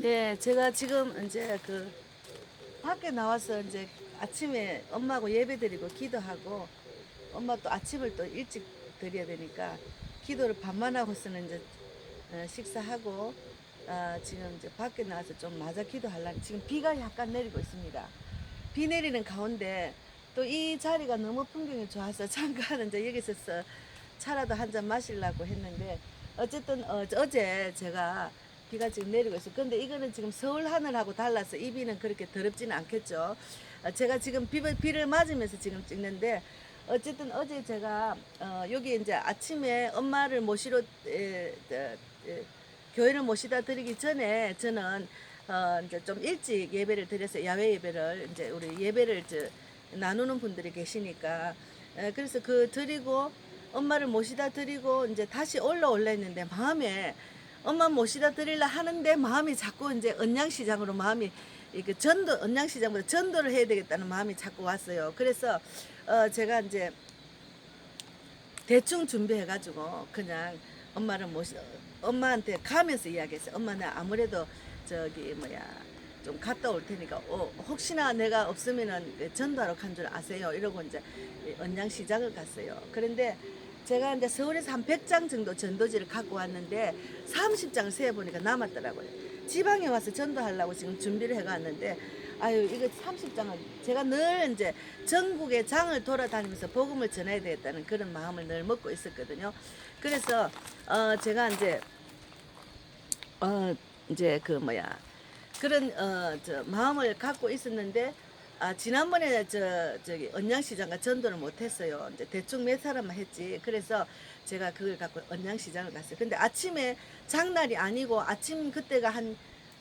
네, 제가 지금 이제 그 밖에 나와서 이제 아침에 엄마하고 예배 드리고 기도하고 엄마 또 아침을 또 일찍 드려야 되니까 기도를 반만 하고서는 이제 어, 식사하고 어, 지금 이제 밖에 나와서 좀 맞아 기도하려고 지금 비가 약간 내리고 있습니다. 비 내리는 가운데 또 이 자리가 너무 풍경이 좋아서 잠깐 이제 여기서 서 차라도 한 잔 마시려고 했는데 어쨌든 어, 어제 제가 비가 지금 내리고 있어요. 근데 이거는 지금 서울 하늘하고 달라서 이 비는 그렇게 더럽지는 않겠죠. 어, 제가 지금 비, 비를 맞으면서 지금 찍는데 어쨌든 어제 제가 어, 여기 이제 아침에 엄마를 모시러 에, 에, 에, 교회를 모시다 드리기 전에 저는 어, 이제 좀 일찍 예배를 드려서 야외 예배를 이제 우리 예배를 이제 나누는 분들이 계시니까 에, 그래서 그 드리고 엄마를 모시다 드리고 이제 다시 올라올라 했는데 마음에 엄마 모시다 드리려 하는데 마음이 자꾸 이제 언양시장으로 마음이 이그 전도 언양시장보다 전도를 해야 되겠다는 마음이 자꾸 왔어요. 그래서 어 제가 이제 대충 준비해가지고 그냥 엄마를 모시 엄마한테 가면서 이야기했어요. 엄마 나 아무래도 저기 뭐야 좀 갔다 올 테니까 어, 혹시나 내가 없으면은 전도하러 간 줄 아세요? 이러고 이제 언양시장을 갔어요. 그런데 제가 이제 서울에서 한 100장 정도 전도지를 갖고 왔는데 30장을 세어보니까 남았더라고요. 지방에 와서 전도하려고 지금 준비를 해갔는데 아유 이거 30장을 제가 늘 이제 전국의 장을 돌아다니면서 복음을 전해야 되겠다는 그런 마음을 늘 먹고 있었거든요. 그래서 어 제가 이제 어 이제 그 뭐야 그런 어 저 마음을 갖고 있었는데 아 지난번에 저 저기 언양시장과 전도를 못했어요. 이제 대충 몇 사람만 했지. 그래서 제가 그걸 갖고 언양시장을 갔어요. 근데 아침에 장날이 아니고 아침 그때가 한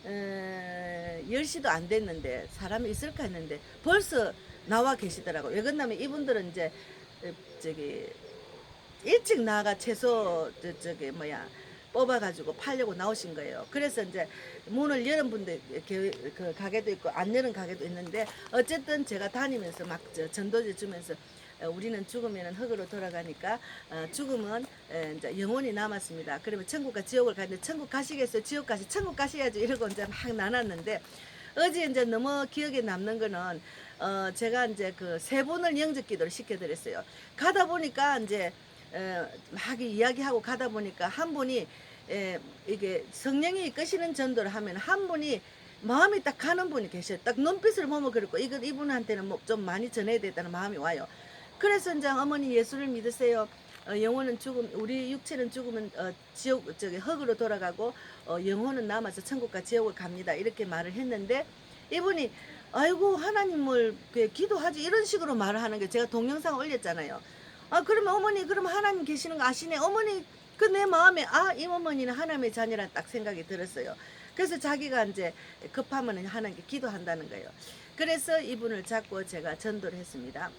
에, 10시도 안 됐는데 사람이 있을까 했는데 벌써 나와 계시더라고요. 왜 그러냐면 이분들은 이제 에, 저기 일찍 나가 채소 저, 저기 뭐야 뽑아가지고 팔려고 나오신 거예요. 그래서 이제 문을 여는 분들 게- 그 가게도 있고 안 여는 가게도 있는데 어쨌든 제가 다니면서 막저 전도지 주면서 어, 우리는 죽으면 흙으로 돌아가니까 어, 죽음은 에, 이제 영혼이 남았습니다. 그러면 천국과 지옥을 가는데 천국 가시겠어요? 지옥 가시 천국 가셔야죠. 이러고 이제 막 나눴는데 어제 이제 너무 기억에 남는 거는 어 제가 이제 그세 분을 영접 기도를 시켜드렸어요. 가다 보니까 이제 어, 막 이야기하고 가다 보니까 한 분이 에, 이게 성령이 이끄시는 전도를 하면 한 분이 마음이 딱 가는 분이 계셔요. 딱 눈빛을 보면 그렇고 이거 이분한테는 뭐 좀 많이 전해야 되다는 마음이 와요. 그래서 이제 어머니 예수를 믿으세요. 어, 영혼은 죽음, 우리 육체는 죽으면 어, 지옥 저기 흙으로 돌아가고 어, 영혼은 남아서 천국과 지옥을 갑니다. 이렇게 말을 했는데 이분이 아이고 하나님을 그 기도하지 이런 식으로 말을 하는 게 제가 동영상 올렸잖아요. 아 그러면 어머니 그럼 하나님 계시는 거 아시네. 어머니 그 내 마음에 아 이 어머니는 하나님의 자녀란 딱 생각이 들었어요. 그래서 자기가 이제 급하면 하나님께 기도한다는 거예요. 그래서 이분을 잡고 제가 전도를 했습니다.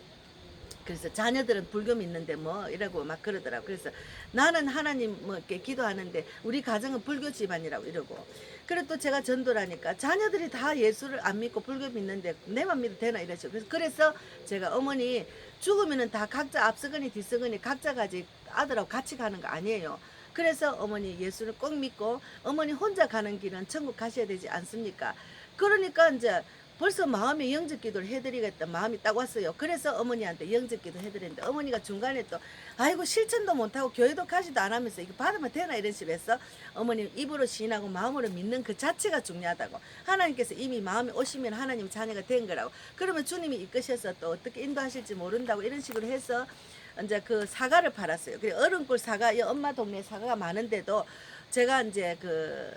그래서 자녀들은 불교 믿는데 뭐 이러고 막 그러더라고. 그래서 나는 하나님 뭐 이렇게 기도하는데 우리 가정은 불교 집안이라고 이러고. 그래 또 제가 전도라니까 자녀들이 다 예수를 안 믿고 불교 믿는데 내만 믿어도 되나 이러죠. 그래서 그래서 제가 어머니 죽으면은 다 각자 앞서거니 뒤서거니 각자 가지 아들하고 같이 가는 거 아니에요. 그래서 어머니 예수를 꼭 믿고 어머니 혼자 가는 길은 천국 가셔야 되지 않습니까? 그러니까 이제 벌써 마음에 영접 기도를 해드리겠다 마음이 딱 왔어요. 그래서 어머니한테 영접 기도 해드렸는데 어머니가 중간에 또 아이고 실천도 못하고 교회도 가지도 안 하면서 이거 받으면 되나 이런 식으로 해서 어머님 입으로 시인하고 마음으로 믿는 그 자체가 중요하다고 하나님께서 이미 마음에 오시면 하나님 자녀가 된 거라고 그러면 주님이 이끄셔서 또 어떻게 인도하실지 모른다고 이런 식으로 해서 이제 그 사과를 팔았어요. 그래 어른꿀 사과, 이 엄마 동네 사과가 많은데도 제가 이제 그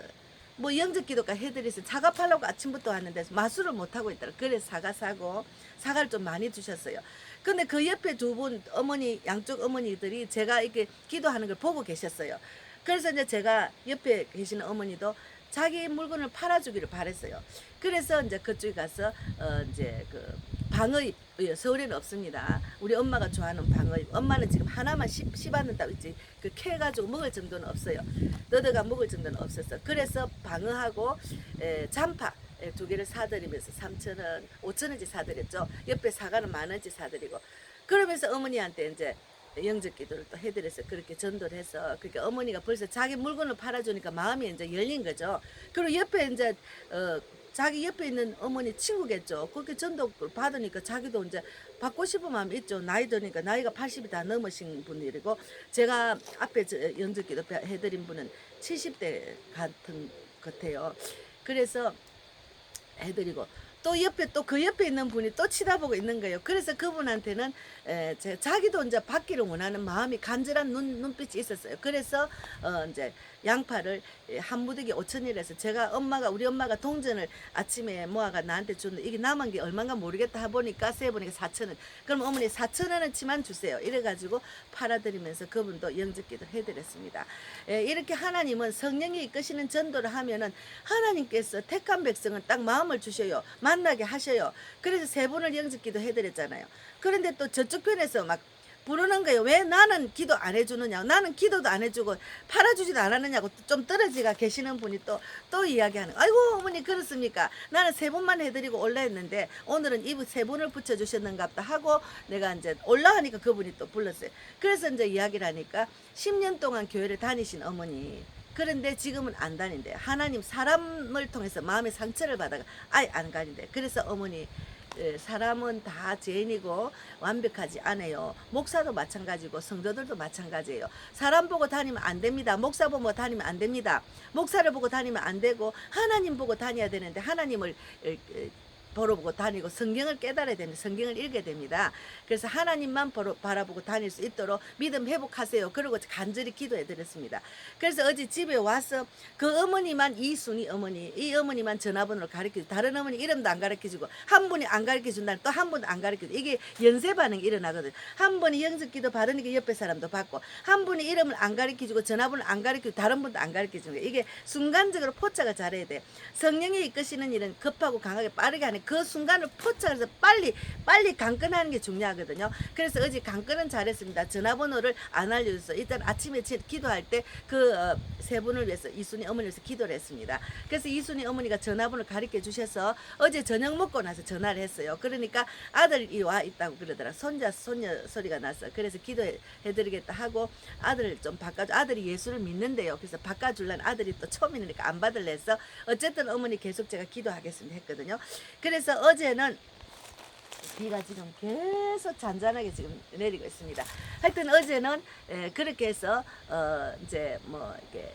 뭐 영접 기도가 해드려서 사과 팔려고 아침부터 왔는데 마술을 못 하고 있더라. 그래서 사과 사고 사과를 좀 많이 주셨어요. 근데 그 옆에 두 분 어머니 양쪽 어머니들이 제가 이렇게 기도하는 걸 보고 계셨어요. 그래서 이제 제가 옆에 계시는 어머니도 자기 물건을 팔아주기를 바랬어요. 그래서 이제 그쪽에 가서 어 이제 그 방어잎 예, 서울에는 없습니다. 우리 엄마가 좋아하는 방어잎. 엄마는 지금 하나만 씹, 씹었는다고 있지. 그 캐가지고 먹을 정도는 없어요. 너드가 먹을 정도는 없었어. 그래서 방어하고 에, 잔파 에, 두 개를 사드리면서 3천 원, 5천 원치 사드렸죠. 옆에 사과는 만 원치 사드리고 그러면서 어머니한테 이제 영적 기도를 또 해드려서 그렇게 전도를 해서 그렇게 어머니가 벌써 자기 물건을 팔아주니까 마음이 이제 열린 거죠. 그리고 옆에 이제 어 자기 옆에 있는 어머니 친구겠죠. 그렇게 전도를 받으니까 자기도 이제 받고 싶은 마음이 있죠. 나이 드니까 나이가 80이 다 넘으신 분이고 제가 앞에 저 영적 기도 해드린 분은 70대 같은 것 같아요. 그래서 해드리고 또 옆에 또 그 옆에 있는 분이 또 치다보고 있는 거예요. 그래서 그분한테는 에, 제, 자기도 이제 받기를 원하는 마음이 간절한 눈, 눈빛이 있었어요. 그래서 어, 이제 양파를 예, 한 무더기 5천이라서 제가 엄마가 우리 엄마가 동전을 아침에 모아가 나한테 줬는데 이게 남은 게 얼마인가 모르겠다 해보니까 세 보니까 4천 원. 그럼 어머니 4천 원어치만 주세요. 이래가지고 팔아드리면서 그분도 영접기도 해드렸습니다. 예, 이렇게 하나님은 성령이 이끄시는 전도를 하면은 하나님께서 택한 백성은 딱 마음을 주셔요. 만 나게 하셔요. 그래서 세 분을 영접기도 해드렸잖아요. 그런데 또 저쪽 편에서 막 부르는 거예요. 왜 나는 기도 안 해주느냐? 나는 기도도 안 해주고 팔아주지도 않았느냐고 좀 떨어지가 계시는 분이 또, 또 이야기하는, 아이고, 어머니, 그렇습니까? 나는 세 번만 해드리고 올라 했는데, 오늘은 이브 세 번을 붙여주셨는가 보다 하고, 내가 이제 올라 하니까 그분이 또 불렀어요. 그래서 이제 이야기를 하니까, 10년 동안 교회를 다니신 어머니, 그런데 지금은 안 다닌대. 하나님 사람을 통해서 마음의 상처를 받아가 아예 안 가는데. 그래서 어머니 에, 사람은 다 죄인이고 완벽하지 않아요. 목사도 마찬가지고 성도들도 마찬가지예요. 사람 보고 다니면 안 됩니다. 목사 보고 다니면 안 됩니다. 목사를 보고 다니면 안 되고 하나님 보고 다녀야 되는데 하나님을 에, 에, 보러 보고 다니고 성경을 깨달아야 됩니다. 성경을 읽게 됩니다. 그래서 하나님만 바라보고 다닐 수 있도록 믿음 회복하세요. 그러고 간절히 기도해 드렸습니다. 그래서 어제 집에 와서 그 어머니만 이순이 어머니, 이 어머니만 전화번호를 가르쳐 주고 다른 어머니 이름도 안 가르쳐 주고 한 분이 안 가르쳐 준다면 또 한 분도 안 가르쳐 주고 이게 연쇄 반응이 일어나거든요. 한 분이 영적 기도 받으니까 옆에 사람도 받고 한 분이 이름을 안 가르쳐 주고 전화번호를 안 가르쳐 주고 다른 분도 안 가르쳐 주는 거예요. 이게 순간적으로 포착을 잘해야 돼. 성령이 이끄시는 일은 급하고 강하게 빠르게 하는 그 순간을 포착해서 빨리 빨리 강건하는 게 중요하거든요. 그래서 어제 강건은 잘했습니다. 전화번호를 안 알려줘서 일단 아침에 제- 기도할 때 그 세 분을 위해서 이순이 어머니를 위해서 기도를 했습니다. 그래서 이순이 어머니가 전화번호를 가르쳐 주셔서 어제 저녁 먹고 나서 전화를 했어요. 그러니까 아들이 와 있다고 그러더라. 손자 손녀 소리가 났어. 그래서 기도해 드리겠다 하고 아들을 좀 바꿔줘. 아들이 예수를 믿는데요. 그래서 바꿔줄란 아들이 또 처음이니까 안 받을래 해서 어쨌든 어머니 계속 제가 기도하겠습니다 했거든요. 그래 서 어제는 비가 지금 계속 잔잔하게 지금 내리고 있습니다. 하여튼 어제는 에, 그렇게 해서 어 이제 뭐 이렇게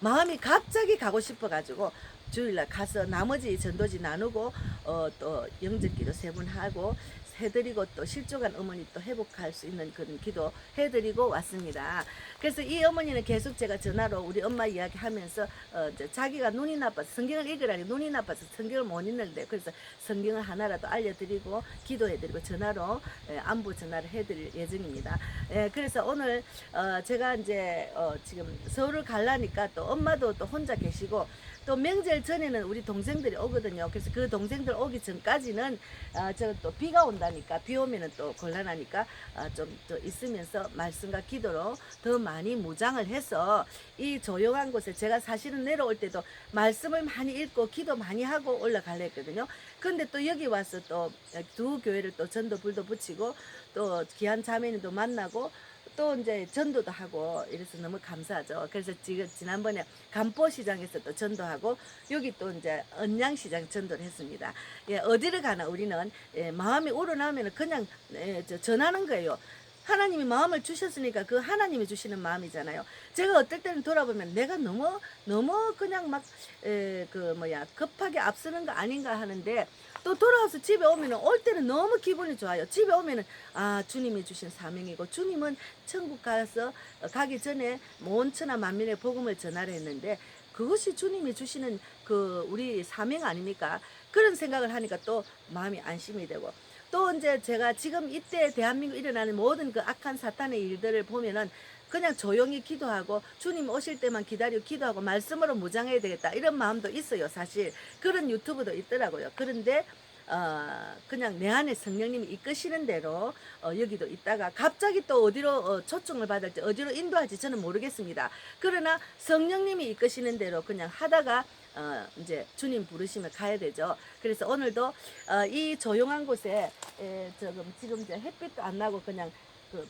마음이 갑자기 가고 싶어 가지고 주일날 가서 나머지 전도지 나누고 어 또 영접기도 세 번 하고 해드리고 또 실족한 어머니 또 회복할 수 있는 그런 기도 해드리고 왔습니다. 그래서 이 어머니는 계속 제가 전화로 우리 엄마 이야기 하면서 어, 자기가 눈이 나빠서 성경을 읽으라니 눈이 나빠서 성경을 못 읽는데 그래서 성경을 하나라도 알려드리고 기도해드리고 전화로 예, 안부 전화를 해드릴 예정입니다. 예, 그래서 오늘 어, 제가 이제 어, 지금 서울을 갈라니까 또 엄마도 또 혼자 계시고 또 명절 전에는 우리 동생들이 오거든요. 그래서 그 동생들 오기 전까지는 어, 저또 비가 온다니까 비 오면은 또 곤란하니까 어, 좀더 있으면서 말씀과 기도로 더 많이 무장을 해서 이 조용한 곳에 제가 사실은 내려올 때도 말씀을 많이 읽고 기도 많이 하고 올라갈려 했거든요. 근데 또 여기 와서 또 두 교회를 또 전도 불도 붙이고 또 귀한 자매님도 만나고 또 이제 전도도 하고 이래서 너무 감사하죠. 그래서 지금 지난번에 간포시장에서 또 전도하고 여기 또 이제 언양시장 전도를 했습니다. 예, 어디를 가나 우리는 예, 마음이 우러나면 그냥 예, 저 전하는 거예요. 하나님이 마음을 주셨으니까 그 하나님이 주시는 마음이잖아요. 제가 어떨 때는 돌아보면 내가 너무 너무 그냥 막 그 뭐야 급하게 앞서는 거 아닌가 하는데 또 돌아와서 집에 오면은 올 때는 너무 기분이 좋아요. 집에 오면은 아 주님이 주신 사명이고 주님은 천국 가서 어, 가기 전에 온천하 만민의 복음을 전하려 했는데 그것이 주님이 주시는 그 우리 사명 아닙니까? 그런 생각을 하니까 또 마음이 안심이 되고 또 이제 제가 지금 이때 대한민국 일어나는 모든 그 악한 사탄의 일들을 보면은 그냥 조용히 기도하고 주님 오실 때만 기다려 기도하고 말씀으로 무장해야 되겠다 이런 마음도 있어요 사실 그런 유튜브도 있더라고요 그런데 어, 그냥 내 안에 성령님이 이끄시는 대로 어, 여기도 있다가 갑자기 또 어디로 어, 초청을 받을지 어디로 인도할지 저는 모르겠습니다. 그러나 성령님이 이끄시는 대로 그냥 하다가 어, 이제 주님 부르시면 가야 되죠. 그래서 오늘도 어, 이 조용한 곳에 에, 지금 지금 이제 햇빛도 안 나고 그냥 그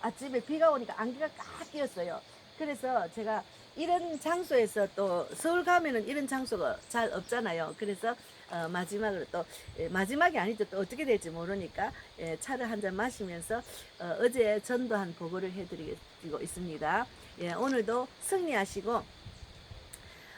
아침에 비가 오니까 안개가 꽉 끼었어요. 그래서 제가 이런 장소에서 또 서울 가면은 이런 장소가 잘 없잖아요. 그래서 어, 마지막으로 또 예, 마지막이 아니죠. 또 어떻게 될지 모르니까 예, 차를 한 잔 마시면서 어, 어제 전도한 보고를 해드리고 있습니다. 예, 오늘도 승리하시고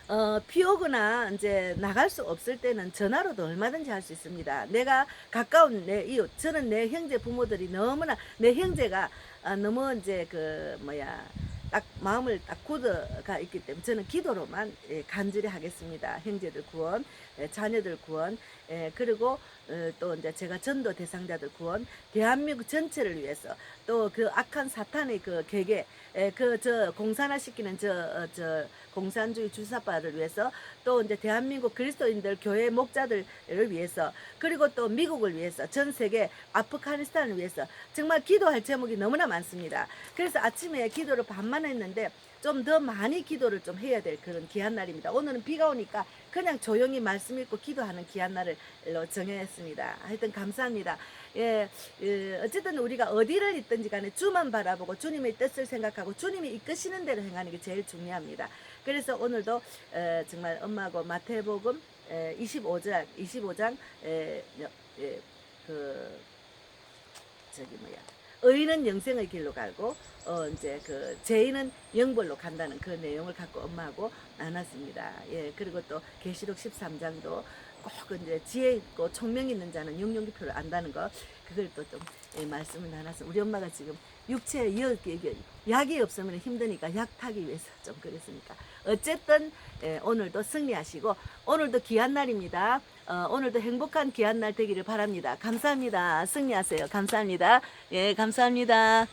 어, 비 오거나 이제 나갈 수 없을 때는 전화로도 얼마든지 할 수 있습니다. 내가 가까운 내 이웃, 저는 내 형제 부모들이 너무나 내 형제가 아, 너무 이제 그 뭐야 딱 마음을 딱 굳어가 있기 때문에 저는 기도로만 예, 간절히 하겠습니다. 형제들 구원, 예, 자녀들 구원, 예, 그리고 어, 또 이제 제가 전도 대상자들 구원, 대한민국 전체를 위해서 또 그 악한 사탄의 그 계계, 그 저 공산화 시키는 저 어, 저 공산주의 주사파를 위해서 또 이제 대한민국 그리스도인들 교회 목자들을 위해서 그리고 또 미국을 위해서 전 세계 아프가니스탄을 위해서 정말 기도할 제목이 너무나 많습니다. 그래서 아침에 기도를 반만 했는데 좀 더 많이 기도를 좀 해야 될 그런 귀한 날입니다. 오늘은 비가 오니까 그냥 조용히 말씀 읽고 기도하는 귀한 날을 정했습니다. 하여튼 감사합니다. 예, 예, 어쨌든 우리가 어디를 있든지 간에 주만 바라보고 주님의 뜻을 생각하고 주님이 이끄시는 대로 행하는 게 제일 중요합니다. 그래서 오늘도 에, 정말 엄마하고 마태복음 에, 25장 25장 에, 여- 에, 그 저기 뭐야 의인은 영생의 길로 가고 어 이제 그 죄인은 영벌로 간다는 그 내용을 갖고 엄마하고 나눴습니다. 예 그리고 또 계시록 13장도 꼭 이제 지혜 있고 총명 있는 자는 영영기표를 안다는 거 그걸 또좀 예, 말씀을 나눠서 우리 엄마가 지금 육체에 약이 없으면 힘드니까 약 타기 위해서 좀 그랬으니까 어쨌든 예, 오늘도 승리하시고 오늘도 귀한 날입니다. 어, 오늘도 행복한 귀한 날 되기를 바랍니다. 감사합니다. 승리하세요. 감사합니다. 예, 감사합니다.